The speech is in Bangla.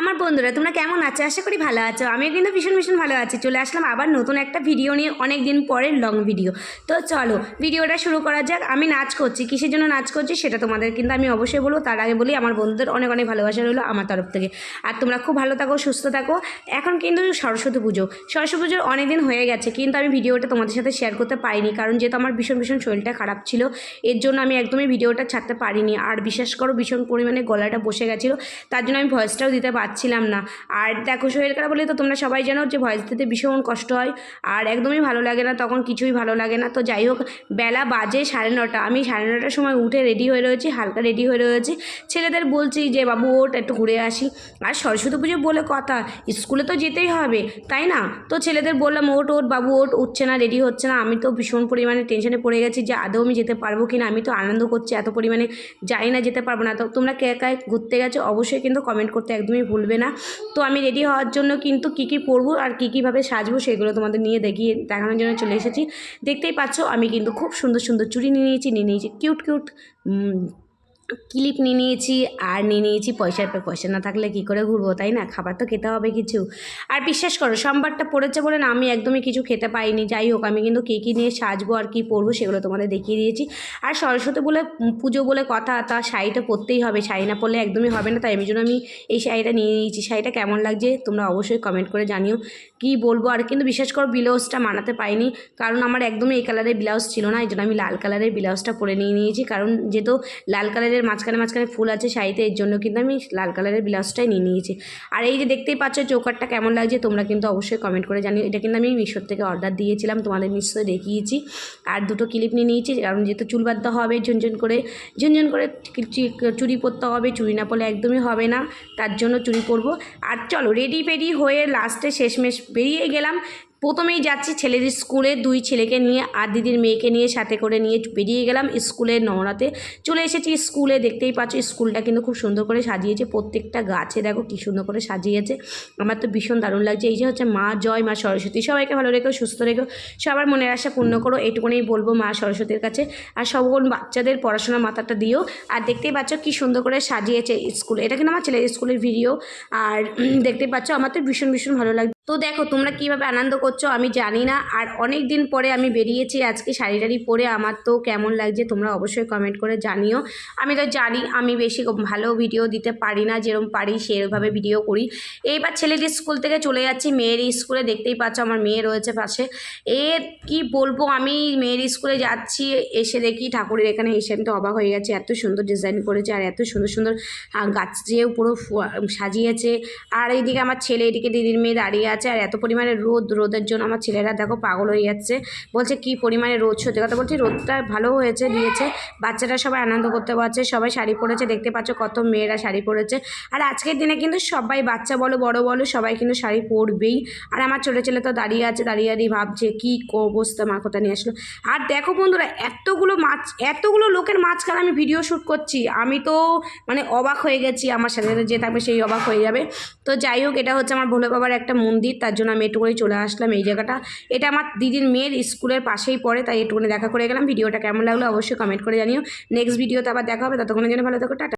আমার বন্ধুরা, তোমরা কেমন আছো? আশা করি ভালো আছো। আমিও কিন্তু ভীষণ ভীষণ ভালো আছি। চলে আসলাম আবার নতুন একটা ভিডিও নিয়ে অনেক দিন পরের লং ভিডিও তো চলো ভিডিওটা শুরু করা যাক। আমি নাচ করছি। কিসের জন্য নাচ করছি সেটা তোমাদের কিন্তু আমি অবশ্যই বলব। তার আগে বলি, আমার বন্ধুদের অনেক অনেক ভালোবাসা রইল আমার তরফ থেকে। আর তোমরা খুব ভালো থাকো, সুস্থ থাকো। এখন কিন্তু সরস্বতী পুজো। সরস্বতী পুজোর অনেক দিন হয়ে গেছে, কিন্তু আমি ভিডিওটা তোমাদের সাথে শেয়ার করতে পারিনি। কারণ যেহেতু আমার ভীষণ ভীষণ শরীরটা খারাপ ছিল, এর জন্য আমি একদমই ভিডিওটা ছাড়তে পারিনি। আর বিশেষ করো, ভীষণ পরিমাণে গলাটা বসে গেছিল। তার জন্য আমি ভয়েসটাও দিতে পারছিলাম না। আর দেখো শরীর খারাপ বলে তো তোমরা সবাই জানো যে ভয়েস দিতে ভীষণ কষ্ট হয়। আর একদমই ভালো লাগে না, তখন কিছুই ভালো লাগে না। তো যাই হোক, বেলা বাজে সাড়ে নটা। আমি সাড়ে নটার সময় উঠে রেডি হয়ে রয়েছি, হালকা রেডি হয়ে রয়েছি। ছেলেদের বলছি যে, বাবু ওট একটু ঘুরে আসি। আর সরস্বতী পুজো বলে কথা, স্কুলে তো যেতেই হবে, তাই না? তো ছেলেদের বললাম ওট ওট বাবু ওট উঠছে না রেডি হচ্ছে না। আমি তো ভীষণ পরিমাণে টেনশনে পড়ে গেছি যে, আদৌ আমি যেতে পারব কি না আমি তো আনন্দ করছি, এত পরিমাণে যাই না, যেতে পারব না। তো তোমরা কে একাই ঘুরতে গেছো? অবশ্যই কিন্তু কমেন্ট করতে একদমই ভুলবে না। তো আমি রেডি হওয়ার জন্য কিন্তু কী কী পরবো আর কী কীভাবে সাজবো সেগুলো তোমাদের নিয়ে দেখিয়ে দেখানোর জন্য চলে এসেছি। দেখতেই পাচ্ছ, আমি কিন্তু খুব সুন্দর সুন্দর চুড়ি নিয়ে নিয়েছি নিয়ে নিয়েছি কিউট কিউট ক্লিপ নিয়ে নিয়েছি, আর নিয়ে নিয়েছি, পয়সার পে পয়সা না থাকলে কী করে ঘুরবো, তাই না? খাবার তো খেতে হবে কিছু। আর বিশ্বাস করো, সোমবারটা পড়েছে বলে না, আমি একদমই কিছু খেতে পাইনি। যাই হোক, আমি কিন্তু কী কী নিয়ে সাজবো আর কী পরবো সেগুলো তোমাদের দেখিয়ে দিয়েছি। আর সরস্বতী বলে পুজো বলে কথা, তা শাড়িটা পরতেই হবে। শাড়ি না পরলে একদমই হবে না, তাই আমি জন্য আমি এই শাড়িটা নিয়ে নিয়েছি। শাড়িটা কেমন লাগছে তোমরা অবশ্যই কমেন্ট করে জানিও। কি বলব? আর কিন্তু বিশ্বাস করো, ব্লাউজটা মানাতে পাইনি, কারণ আমার একদমই এই কালারের ব্লাউজ ছিল না, এই জন্য আমি লাল কালারের ব্লাউজটা পরে নিয়ে নিয়েছি। কারণ যেহেতু লাল কালারের মাঝখানে মাঝখানে ফুল আছে শাড়িতে, এর জন্য কিন্তু আমি লাল কালারের ব্লাউজটাই নিয়ে নিয়েছি। আর এই যে দেখতেই পাচ্ছ চৌকারটা কেমন লাগছে, তোমরা কিন্তু অবশ্যই কমেন্ট করে জানিও। এটা কিন্তু আমি মিশোর থেকে অর্ডার দিয়েছিলাম, তোমাদের নিশ্চয়ই দেখিয়েছি। আর দুটো ক্লিপ নিয়ে নিয়েছি, কারণ যেহেতু চুল বাঁধতে হবে, ঝুনঝুন করে ঝুনঝুন করে চুরি পরতে হবে চুরি না পরলে একদমই হবে না, তার জন্য চুরি পরবো। আর চলো রেডি ফেডি হয়ে লাস্টে শেষমেশ বেরিয়ে গেলাম। প্রথমেই যাচ্ছি ছেলের স্কুলে, দুই ছেলেকে নিয়ে আর দিদির মেয়েকে নিয়ে সাথে করে নিয়ে বেরিয়ে গেলাম স্কুলের নড়াতে চলে এসেছি স্কুলে, দেখতেই পাচ্ছ স্কুলটা কিন্তু খুব সুন্দর করে সাজিয়েছে, প্রত্যেকটা গাছে দেখো কী সুন্দর করে সাজিয়েছে। আমার তো ভীষণ দারুণ লাগছে, এই যে হচ্ছে মা, জয় মা, সরস্বতী, সবাইকে ভালো রেখো, সুস্থ রেখো, সবার মনের আশা পূর্ণ করো এটুকুনি বলব মা সরস্বতীর কাছে। আর সকল বাচ্চাদের পড়াশোনার মাথাটা দিও, আর দেখতেই পাচ্ছ কী সুন্দর করে সাজিয়েছে স্কুলে, এটা কিন্তু আমার ছেলের স্কুলের ভিডিও আর দেখতেই পাচ্ছ আমার তো ভীষণ ভীষণ ভালো লাগছে। তো দেখো, তোমরা কীভাবে আনন্দ করছ আমি জানি না। আর অনেক দিন পরে আমি বেরিয়েছি, আজকে শাড়ি টাড়ি পরে আমার তো কেমন লাগছে তোমরা অবশ্যই কমেন্ট করে জানিও। আমি তো জানি আমি বেশি ভালো ভিডিও দিতে পারি না যেরকম পারি সেরকমভাবে ভিডিও করি। এইবার ছেলেটি স্কুল থেকে চলে যাচ্ছি, মেয়ের স্কুলে দেখতেই পাচ্ছ আমার মেয়ে রয়েছে পাশে। এ কি বলব, আমি মেয়ের স্কুলে যাচ্ছি, এসে দেখি ঠাকুরের এখানে এসে আমি তো অবাক হয়ে গেছে, এত সুন্দর ডিজাইন করেছে আর এত সুন্দর সুন্দর গাছ দিয়েও পুরো সাজিয়েছে। আর এইদিকে আমার ছেলে, এদিকে দিদির মেয়ে দাঁড়িয়ে আছে আর এত পরিমাণে রোদ, রোদের জন্য আমার ছেলেরা দেখো পাগল হয়ে যাচ্ছে। বলছে, কি পরিমাণে রোদ সত্যি কথা বলছি, রোদটা ভালো হয়েছে, দিয়েছে। বাচ্চারা সবাই আনন্দ করতে পারছে, সবাই শাড়ি পরেছে, দেখতে পাচ্ছ কত মেয়েরা শাড়ি পরেছে। আর আজকের দিনে কিন্তু সবাই বাচ্চা বলো, বড় বলো, সবাই কিন্তু শাড়ি পরবেই। আর আমার ছোটো ছেলে তো দাঁড়িয়ে আছে, দাঁড়িয়ে দাঁড়িয়ে ভাবছে, কী অবস্থা মা কোথা নিয়ে আসলো? আর দেখো বন্ধুরা, এতগুলো মাছ, এতগুলো লোকের মাঝখানে আমি ভিডিও শ্যুট করছি। আমি তো মানে অবাক হয়ে গেছি, আমার সাথে যে থাকবে সেই অবাক হয়ে যাবে। তো যাই হোক, এটা হচ্ছে আমার ভোলে বাবার একটা মন্দির। তার জন্য আমি একটুখানি চলে আসলাম এই জায়গাটা। এটা আমার দিদির মেয়ের স্কুলের পাশেই পড়ে, তাই একটুখানি দেখা করে গেলাম। ভিডিওটা কেমন লাগল অবশ্যই কমেন্ট করে জানিও। নেক্সট ভিডিওতে আবার দেখা হবে, ততক্ষণের জন্য ভালো থাকো, টাটা।